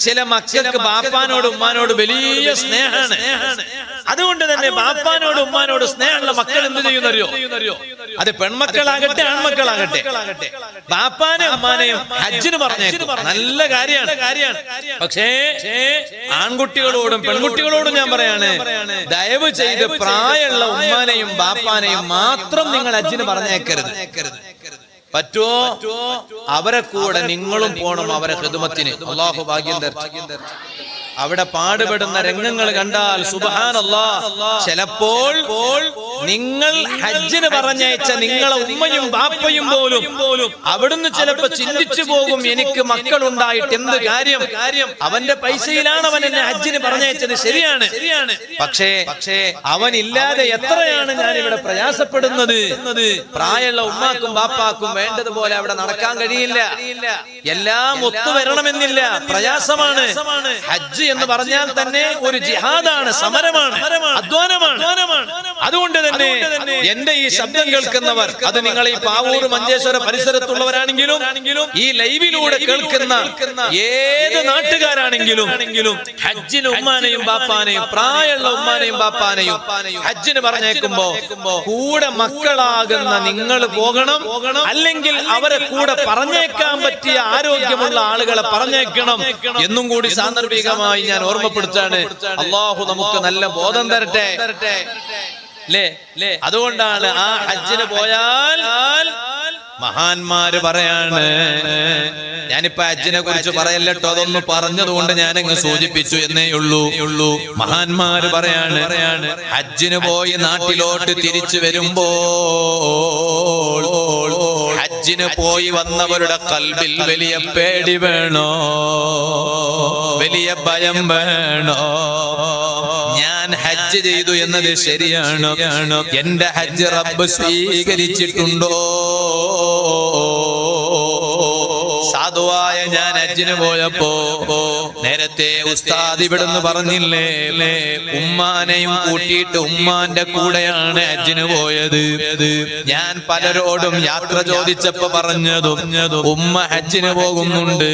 ചില മക്കൾക്ക് ബാപ്പാനോട് ഉമ്മാനോട് വലിയ സ്നേഹമാണ്. അതുകൊണ്ട് തന്നെ ബാപ്പാനോട് ഉമ്മാനോട് സ്നേഹമുള്ള മക്കൾ എന്ത് ചെയ്യുന്നറിയോ? അത് പെൺമക്കളാകട്ടെ ആൺമക്കളാകട്ടെ. ബാപ്പാനെ അമ്മാനെയും ഹജ്ജിന് പറഞ്ഞേക്കും. നല്ല കാര്യമാണ്. കാര്യമാണ്. പക്ഷേ ആൺകുട്ടികളോടും പെൺകുട്ടികളോടും ഞാൻ പറയാണ് ദയവ് ചെയ്ത് പ്രായമുള്ള ഉമ്മാനെയും ബാപ്പാനെയും മാത്രം നിങ്ങൾ ഹജ്ജിന് പറഞ്ഞേക്കരുത്. പറ്റുമോ അവരെ കൂടെ നിങ്ങളും പോണം അവരെ ഹൃദമത്തിന് അള്ളാഹു ഭാഗ്യം. അവിടെ പാടുപെടുന്ന രംഗങ്ങൾ കണ്ടാൽ സുബഹാനല്ലാ. ചിലപ്പോൾ നിങ്ങൾ ഹജ്ജിന് പറഞ്ഞയച്ച നിങ്ങളെ ഉമ്മയും ബാപ്പയും പോലും പോലും അവിടുന്ന് ചിലപ്പോ ചിന്തിച്ചു പോകും എനിക്ക് മക്കൾ ഉണ്ടായിട്ട് എന്ത് കാര്യം. കാര്യം. അവന്റെ പൈസയിലാണ് അവൻ എന്നെ ഹജ്ജിന് പറഞ്ഞയച്ചത് ശരിയാണ്. ശരിയാണ്. പക്ഷേ പക്ഷേ അവൻ ഇല്ലാതെ എത്രയാണ് ഞാൻ ഇവിടെ പ്രയാസപ്പെടുന്നത്? പ്രായമുള്ള ഉമ്മാക്കും ബാപ്പാക്കും വേണ്ടതുപോലെ അവിടെ നടക്കാൻ കഴിയില്ല. എല്ലാം ഒത്തുവരണമെന്നില്ല പ്രയാസമാണ്. ഹജ്ജ് എന്ന് പറഞ്ഞാൽ തന്നെ ഒരു ജിഹാദാണ് സമരമാണ്. അധ്വാനമാണ്. അതുകൊണ്ട് തന്നെ എന്റെ ഈ ശബ്ദം കേൾക്കുന്നവർ അത് നിങ്ങൾ ഈ പാവൂർ മഞ്ചേശ്വര പരിസരത്തുള്ളവരാണെങ്കിലും ഈ ലൈവിലൂടെ കേൾക്കുന്ന ഏത് നാട്ടുകാരാണെങ്കിലും ഹജ്ജിന് ഉമ്മാനെയും ബാപ്പാനെയും പ്രായമുള്ള ഉമ്മാനെയും ബാപ്പാനെയും ഹജ്ജിന് പറഞ്ഞേക്കുമ്പോ കൂടെ മക്കളാകുന്ന നിങ്ങൾ പോകണം അല്ലെങ്കിൽ അവരെ കൂടെ പറഞ്ഞേക്കാൻ പറ്റിയ ആരോഗ്യമുള്ള ആളുകളെ പറഞ്ഞേക്കണം എന്നും കൂടി സാന്ദർഭികമായി ഞാൻ ഓർമ്മപ്പെടുത്താണ്. അള്ളാഹു നമുക്ക് നല്ല ബോധം തരട്ടെ. അതുകൊണ്ടാണ് ആ ഹജ്ജിന് പോയാൽ മഹാന്മാര് പറയാണ് ഞാനിപ്പോ ഹജ്ജിനെ കുറിച്ച് പറയല്ലോ അതൊന്ന് പറഞ്ഞതുകൊണ്ട് ഞാൻ അങ്ങ് സൂചിപ്പിച്ചു എന്നേ ഉള്ളൂ. ഉള്ളൂ മഹാന്മാര് പറയാണ് പറയാണ് ഹജ്ജിന് പോയി നാട്ടിലോട്ട് തിരിച്ചു വരുമ്പോ ഹജ്ജിന് പോയി വന്നവരുടെ കൽവിൽ വലിയ പേടി വേണോ? വലിയ ഭയം വേണോ? ഹജ്ജ് ചെയ്തു എന്നത് ശരിയാണോ? എന്റെ ഹജ്ജ് റബ്ബ് സ്വീകരിച്ചിട്ടുണ്ടോ? സാധുവായ ഞാൻ ഹജ്ജിന് പോയപ്പോ നേരത്തെ ഉസ്താദ് ഇവിടുന്ന് പറഞ്ഞില്ലേ? ഉമ്മാനെയും കൂട്ടിയിട്ട് ഉമ്മാന്റെ കൂടെയാണ് ഹജ്ജിന് പോയത്. ഞാൻ പലരോടും യാത്ര ചോദിച്ചപ്പോ പറഞ്ഞതും ഉമ്മ ഹജ്ജിന് പോകുന്നുണ്ട്.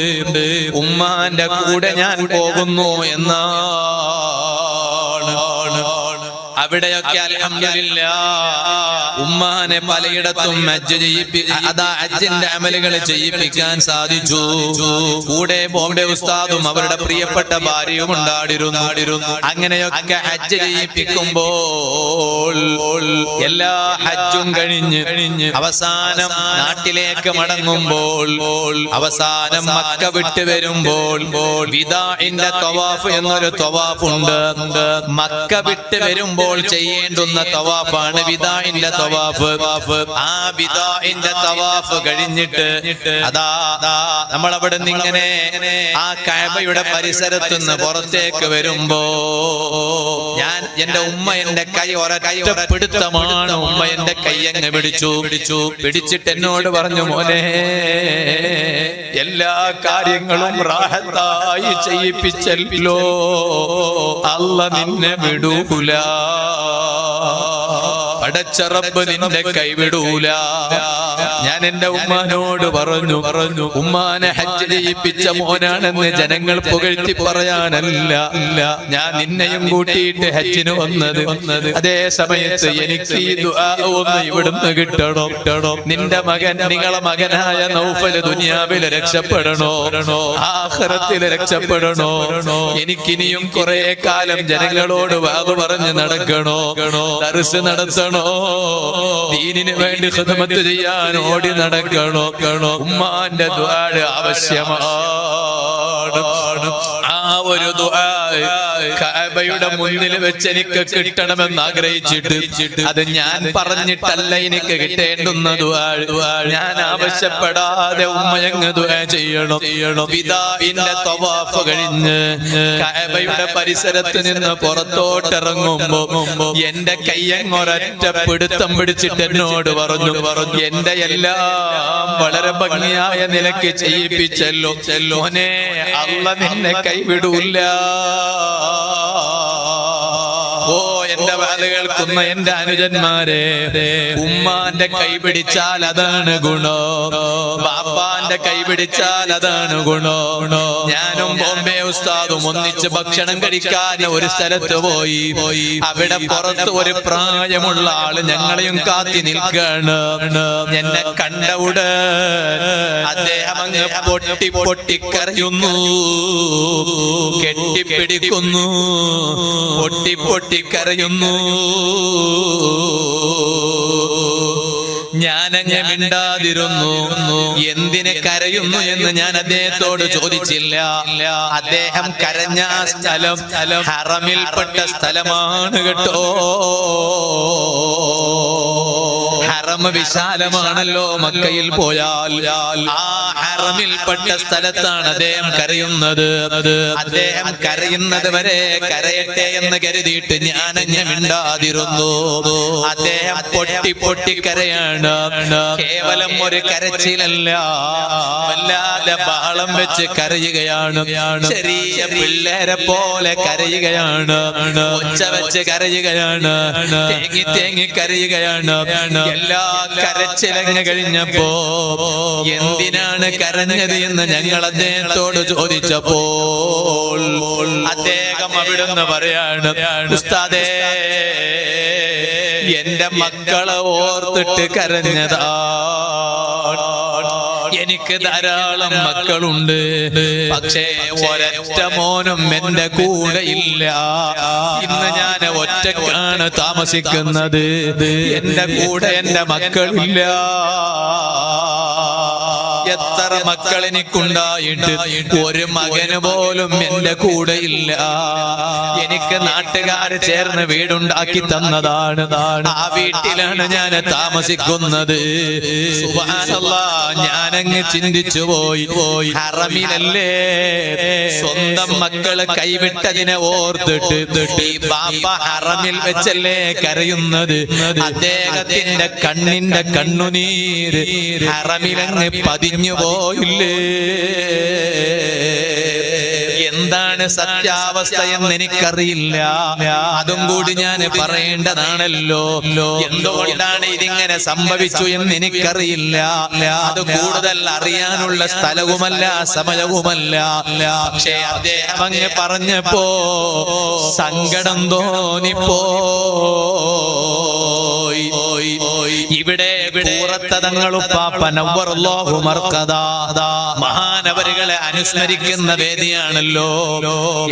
ഉമ്മാന്റെ കൂടെ ഞാൻ പോകുന്നു എന്നാണ് അവിടെയൊക്കെ ഉമ്മാനെ പലയിടത്തും ചെയ്യിപ്പി അതാ ഹജ്ജിന്റെ അമലുകൾ ചെയ്യിപ്പിക്കാൻ സാധിച്ചു. കൂടെ ബോംബെ ഉസ്താദും അവരുടെ പ്രിയപ്പെട്ട ഭാര്യയും ഉണ്ടാടിരുന്നു. അങ്ങനെയൊക്കെ ഹജ്ജ് ചെയ്യിപ്പിക്കുമ്പോൾ എല്ലാ ഹജ്ജും കഴിഞ്ഞ് കഴിഞ്ഞ് അവസാനം നാട്ടിലേക്ക് മടങ്ങുമ്പോൾ അവസാനം മക്ക വിട്ടു വരുമ്പോൾ വിദാഇന്റെ തവാഫ് എന്നൊരു തൊവാഫ് ഉണ്ട് മക്ക വിട്ട് വരുമ്പോൾ ചെയ്യേണ്ടുന്ന തവാഫാണ് വിദാഇന്റെ തവാഫ്. ആ വിദാഇന്റെ തവാഫ് കഴിഞ്ഞിട്ട് അതാ നമ്മൾ അവിടെ ഇങ്ങനെ ആ കഅബയുടെ പരിസരത്തു നിന്ന് പുറത്തേക്ക് വരുമ്പോ ഞാൻ എന്റെ ഉമ്മ എന്റെ കൈ ഒരൊറ്റ പിടുത്തമാണ് ഉമ്മ എന്റെ കൈ അങ്ങ് പിടിച്ചു പിടിച്ചു. പിടിച്ചിട്ട് എന്നോട് പറഞ്ഞു മോനെ എല്ലാ കാര്യങ്ങളും റാഹത്തായി ചെയ്യിപ്പിച്ചല്ലോ. അല്ല നിന്നെ വിടൂല. പടച്ചറബ് നിന്നെ കൈവിടൂല. എന്റെ ഉമ്മാനോട് പറഞ്ഞു പറഞ്ഞു ഉമ്മാനെ ഹജ്ജ് ചെയ്യിപ്പിച്ച മോനാണെന്ന് ജനങ്ങൾ പുകഴ്ത്തി പറയാനല്ല. ഞാൻ നിന്നെയും കൂട്ടിയിട്ട് ഹജ്ജിന് വന്നത്. വന്നത് അതേ സമയത്ത് എനിക്ക് ഇവിടുന്ന് കിട്ടണോ. കിട്ടണോ നിന്റെ മകൻ നിങ്ങളെ മകനായ നൗഫൽ ദുനിയാവിൽ രക്ഷപ്പെടണോ? ആഹ്റത്തിൽ രക്ഷപ്പെടണോ? എനിക്കിനിയും കുറെ കാലം ജനങ്ങളോട് വാവ് പറഞ്ഞ് നടക്കണോ? ദർസ് നടത്തണോ? ദീനിന് വേണ്ടി ഖിദ്മത്ത് ചെയ്യാൻ ഓടി നടക്കണോ? കണോ ഉമ്മാന്റെ ദ്വാര ആവശ്യമാണ്. ഒരു ദുആ കഅബയുടെ മുന്നിൽ വെച്ച് എനിക്ക് കിട്ടണമെന്ന് ആഗ്രഹിച്ചിട്ട് അത് ഞാൻ പറഞ്ഞിട്ടല്ല എനിക്ക് കിട്ടേണ്ടുന്ന ഞാൻ ആവശ്യപ്പെടാതെ ഉമ്മയങ്ങ് ചെയ്യണം. ചെയ്യണം പിതാവിന്റെ തവാഫ് കഴിഞ്ഞ് കഅബയുടെ പരിസരത്ത് നിന്ന് പുറത്തോട്ടിറങ്ങുമ്പോ എന്റെ കയ്യങ്ങൊരൊറ്റ പിടുത്തം പിടിച്ചിട്ട് എന്നോട് പറഞ്ഞു പറഞ്ഞു എന്റെ എല്ലാം വളരെ ഭംഗിയായ നിലയ്ക്ക് ചെയ്യിപ്പിച്ചല്ലോ. ചെല്ലോനെ അല്ല നിന്നെ കൈവിടൂല്ല. ഓ എന്റെ വാൽ കേൾക്കുന്ന എന്റെ അനുജന്മാരെ ഉമ്മാന്റെ കൈ പിടിച്ചാൽ അതാണ് ഗുണോ. ബാപ്പാന്റെ ബാപ്പാന്റെ കൈ പിടിച്ചാൽ അതാണ് ഗുണോ? ഞാനും ബോംബെ ഉസ്താദും ഒന്നിച്ച് ഭക്ഷണം കഴിക്കാൻ ഒരു സ്ഥലത്ത് പോയി. പോയി അവിടെ പുറത്ത് ഒരു പ്രായമുള്ള ആൾ ഞങ്ങളെയും കാത്തി നിൽക്കാണ്. എന്നെ കണ്ട ഉടൻ അദ്ദേഹം അങ്ങ് പൊട്ടി പൊട്ടിക്കറിയുന്നു. കെട്ടിപ്പിടിക്കുന്നു. പൊട്ടി പൊട്ടിക്കരയുന്നു ഞാനങ്ങ് മിണ്ടാതിരുന്നു. എന്തിന് കരയുന്നു എന്ന് ഞാൻ അദ്ദേഹത്തോട് ചോദിച്ചില്ല. അദ്ദേഹം കരഞ്ഞ സ്ഥലം സ്ഥലം ഹറമിൽപ്പെട്ട സ്ഥലമാണ് കേട്ടോ. ഹറം വിശാലമാണല്ലോ മക്കയിൽ പോയാൽ. ആ ഹറമിൽപ്പെട്ട സ്ഥലത്താണ് അദ്ദേഹം കരയുന്നത്. അദ്ദേഹം കരയുന്നത് വരെ കരയട്ടെ എന്ന് കരുതിയിട്ട് ഞാനഞ്ഞ മിണ്ടാതിരുന്നു. അദ്ദേഹം പൊട്ടി പൊട്ടി കരയാണ്. കേവലം ഒരു കരച്ചിലല്ല. വല്ലാതെ ബഹളം വെച്ച് കരയുകയാണ്. ചെറിയ പിള്ളേരെ പോലെ കരയുകയാണ്. ഒച്ച വെച്ച് കരയുകയാണ്. തേങ്ങി തേങ്ങി കരയുകയാണ്. എല്ലാ കരച്ചിലങ്ങ് കഴിഞ്ഞപ്പോ എന്തിനാണ് കരഞ്ഞത് എന്ന് ഞങ്ങൾ അദ്ദേഹത്തോട് ചോദിച്ചപ്പോൾ അദ്ദേഹം അവിടുന്ന് പറയാണ് ഉസ്താദേ എന്റെ മക്കളെ ഓർത്തിട്ട് കരഞ്ഞതാ. എനിക്ക് ധാരാളം മക്കളുണ്ട്. പക്ഷേ ഒരൊറ്റ മോനും എന്റെ കൂടെ ഇല്ല. ഇന്ന് ഞാൻ ഒറ്റക്കാണ് താമസിക്കുന്നത്. എന്റെ കൂടെ എന്റെ മക്കളില്ല. എത്ര മക്കൾ എനിക്കുണ്ടായിട്ട് ഒരു മകന് പോലും എന്റെ കൂടെ ഇല്ല എനിക്ക് നാട്ടുകാർ ചേർന്ന് വീടുണ്ടാക്കി തന്നതാണ്. ആ വീട്ടിലാണ് ഞാൻ താമസിക്കുന്നത്. ഞാനങ്ങ് ചിന്തിച്ചു പോയി. പോയി ഹറമിലല്ലേ? സ്വന്തം മക്കൾ കൈവിട്ടതിനെ ഓർത്തിട്ട് ബാപ്പ ഹറമിൽ വെച്ചല്ലേ കരയുന്നത്? അദ്ദേഹത്തിന്റെ കണ്ണിന്റെ കണ്ണുനീര് ഹറമിലങ്ങ് പതിഞ്ഞു പോയില്ലേ? എന്താണ് സത്യാവസ്ഥ എന്ന് എനിക്കറിയില്ല അതും കൂടി ഞാൻ പറയേണ്ടതാണല്ലോ. എന്തുകൊണ്ടാണ് ഇതിങ്ങനെ സംഭവിച്ചു എന്ന് എനിക്കറിയില്ല അത് കൂടുതൽ അറിയാനുള്ള സ്ഥലവുമല്ല സമയവുമല്ല. പക്ഷേ അദ്ദേഹം അങ്ങ് പറഞ്ഞപ്പോ സങ്കടം തോന്നിപ്പോ. മഹാനവരുകളെ അനുസ്മരിക്കുന്ന വേദിയാണല്ലോ.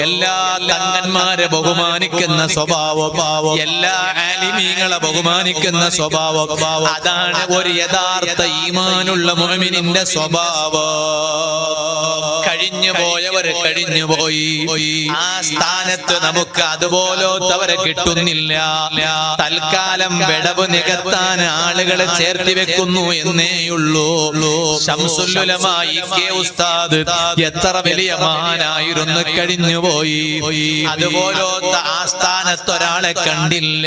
എല്ലാ തങ്ങന്മാരെ ബഹുമാനിക്കുന്ന സ്വഭാവം എല്ലാ ആലിമീങ്ങളെ ബഹുമാനിക്കുന്ന സ്വഭാവം അതാണ് ഒരു യഥാർത്ഥ ഈമാനുള്ള മുഅ്മിനിന്റെ സ്വഭാവം. കഴിഞ്ഞു പോയവര് കഴിഞ്ഞു പോയി. ആ സ്ഥാനത്ത് നമുക്ക് അതുപോലത്തവരെ കിട്ടുന്നില്ല. തൽക്കാലം വിടവ് നികത്താൻ ആളുകളെ ചേർത്തി വെക്കുന്നു എന്നേയുള്ളൂ. ശംസുല്ലുലമായി കെ ഉസ്താദ് എത്ര വലിയ മഹാനായിരുന്നു കഴിഞ്ഞു പോയി അതുപോലത്തെ ആ ഒരാളെ കണ്ടില്ല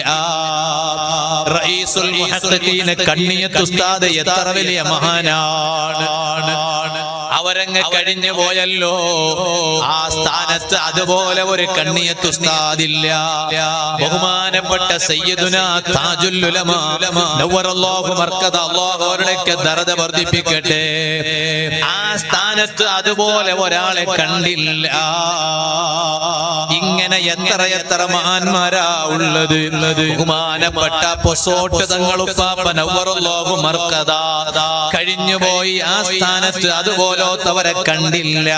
മുഹഖഖീന കണ്ണിയത്ത് ഉസ്താദ് എത്ര വലിയ മഹാനാണ്. അവരങ്ങ് കഴിഞ്ഞു പോയല്ലോ. ആ സ്ഥാനത്ത് അതുപോലെ ഒരു കണ്ണിയത്ത് ഉസ്താദില്ല. ബഹുമാനപ്പെട്ട സയ്യിദുന താജുൽ ഉലമ നവ്വറല്ലാഹു മർക്കദ. അല്ലാഹു ദറജ വർദ്ധിപ്പിക്കട്ടെ. ആ സ്ഥാനത്ത് അതുപോലെ ഒരാളെ കണ്ടില്ല. ഇങ്ങനെ എത്ര എത്ര മഹാന്മാരാ ഉള്ളത്. ബഹുമാനപ്പെട്ട പൊസോട്ട് തങ്ങളുപ്പാപ്പ നവ്വറല്ലാഹു മർക്കദ. കഴിഞ്ഞുപോയി ആ സ്ഥാനത്ത് അതുപോലത്തവരെ കണ്ടില്ല.